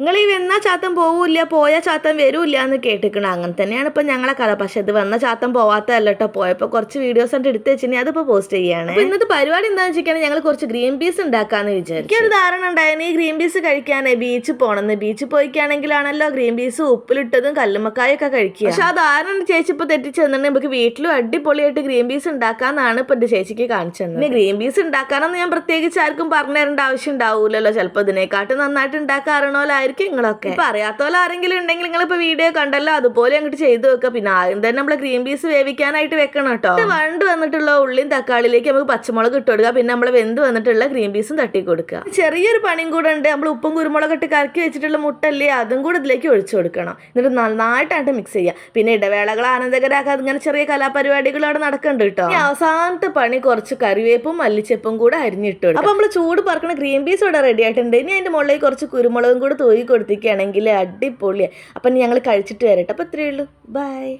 നിങ്ങൾ ഈ വന്ന ചാത്തം പോവില്ല പോയ ചാത്തം വരൂല്ല എന്ന് കേട്ടിരിക്കണം അങ്ങനെ തന്നെയാണ് ഇപ്പൊ ഞങ്ങളെ കഥ. പക്ഷെ ഇത് വന്ന ചാത്തം പോവാത്തതല്ല കേട്ടോ. പോയപ്പോ കുറച്ച് വീഡിയോസ് ഉണ്ട് എടുത്ത് വെച്ചിട്ടുണ്ടെങ്കിൽ അതിപ്പോ പോസ്റ്റ് ചെയ്യാണ്. ഇന്നത്തെ പരിപാടി എന്താണെന്ന് വെച്ചിട്ടുണ്ടെങ്കിൽ ഞങ്ങൾ കുറച്ച് ഗ്രീൻ പീസ് ഉണ്ടാക്കാന്ന് വിചാരിച്ചു. എനിക്കൊരു ധാരണ ഉണ്ടായിരുന്നു. ഈ ഗ്രീൻ പീസ് കഴിക്കാനേ ബീച്ചിൽ പോണെന്ന്. ബീച്ചിൽ പോയിക്കാണെങ്കിലാണല്ലോ ഗ്രീൻ പീസ് ഉപ്പിലിട്ടതും കല്ലുമ്മക്കായൊക്കെ കഴിക്കുക. പക്ഷെ ആ ധാരണ ചേച്ചി ഇപ്പൊ തെറ്റിച്ച് തന്നിട്ടുണ്ടെങ്കിൽ നമുക്ക് വീട്ടിലും അടിപൊളിയായിട്ട് ഗ്രീൻ പീസ് ഉണ്ടാക്കാന്നാണ് ഇപ്പൊ എന്റെ ചേച്ചിക്ക് കാണിച്ചു തന്നെ പിന്നെ ഗ്രീൻ പീസ് ഉണ്ടാക്കാനൊന്നും ഞാൻ പ്രത്യേകിച്ച് ആർക്കും പറഞ്ഞു തരേണ്ട ആവശ്യം ഉണ്ടാവൂലല്ലോ. ചിലപ്പോൾ ഇതിനെക്കാട്ടും നന്നായിട്ട് ഉണ്ടാക്കാറണോലായിരിക്കും നിങ്ങളൊക്കെ. ഇപ്പൊ അറിയാത്തോലെ ആരെങ്കിലും ഉണ്ടെങ്കിൽ നിങ്ങൾ ഇപ്പൊ വീഡിയോ കണ്ടല്ലോ അതുപോലെ അങ്ങോട്ട് ചെയ്തു വെക്കുക പിന്നെ ആദ്യം തന്നെ നമ്മൾ ഗ്രീൻ പീസ് വേവിക്കാനായിട്ട് വെക്കണം കേട്ടോ വണ്ട് വന്നിട്ടുള്ള ഉള്ളിയും തക്കാളിയിലേക്ക് നമുക്ക് പച്ചമുളക് ഇട്ട് കൊടുക്കുക. പിന്നെ നമ്മൾ വെന്ത് വന്നിട്ടുള്ള ഗ്രീൻ പീസും തട്ടി കൊടുക്കുക. ചെറിയൊരു പണിയും കൂടെ ഉണ്ട്. നമ്മൾ ഉപ്പും കുരുമുളക് ഇട്ട് കറക്കി വെച്ചിട്ടുള്ള മുട്ടല്ലേ അതും കൂടെ ഇതിലേക്ക് ഒഴിച്ചു കൊടുക്കണം. എന്നിട്ട് നന്നായിട്ടായിട്ട് മിക്സ് ചെയ്യുക. പിന്നെ ഇടവേളകൾ ആനന്ദകരാക്കാതെ ഇങ്ങനെ ചെറിയ കലാപരിപാടികൾ അവിടെ നടക്കുന്നുണ്ട് കേട്ടോ അവസാനത്തെ പണി കുറച്ച് കറിവേപ്പും മല്ലിച്ചപ്പും കൂടെ അരിഞ്ഞിട്ട് അപ്പൊ നമ്മൾ ചൂട് പറക്കണ ഗ്രീൻ പീസ് ഇവിടെ റെഡി ആയിട്ടുണ്ട്. ഇനി അതിന്റെ മുകളിൽ കുറച്ച് കുരുമുളകും കൂടെ തൂയി കൊടുത്തിക്കുകയാണെങ്കിൽ അടിപൊളിയാണ് അപ്പം ഞങ്ങൾ കഴിച്ചിട്ട് വരട്ടെ. അപ്പോൾ ഇത്രയേ ഉള്ളൂ. ബൈ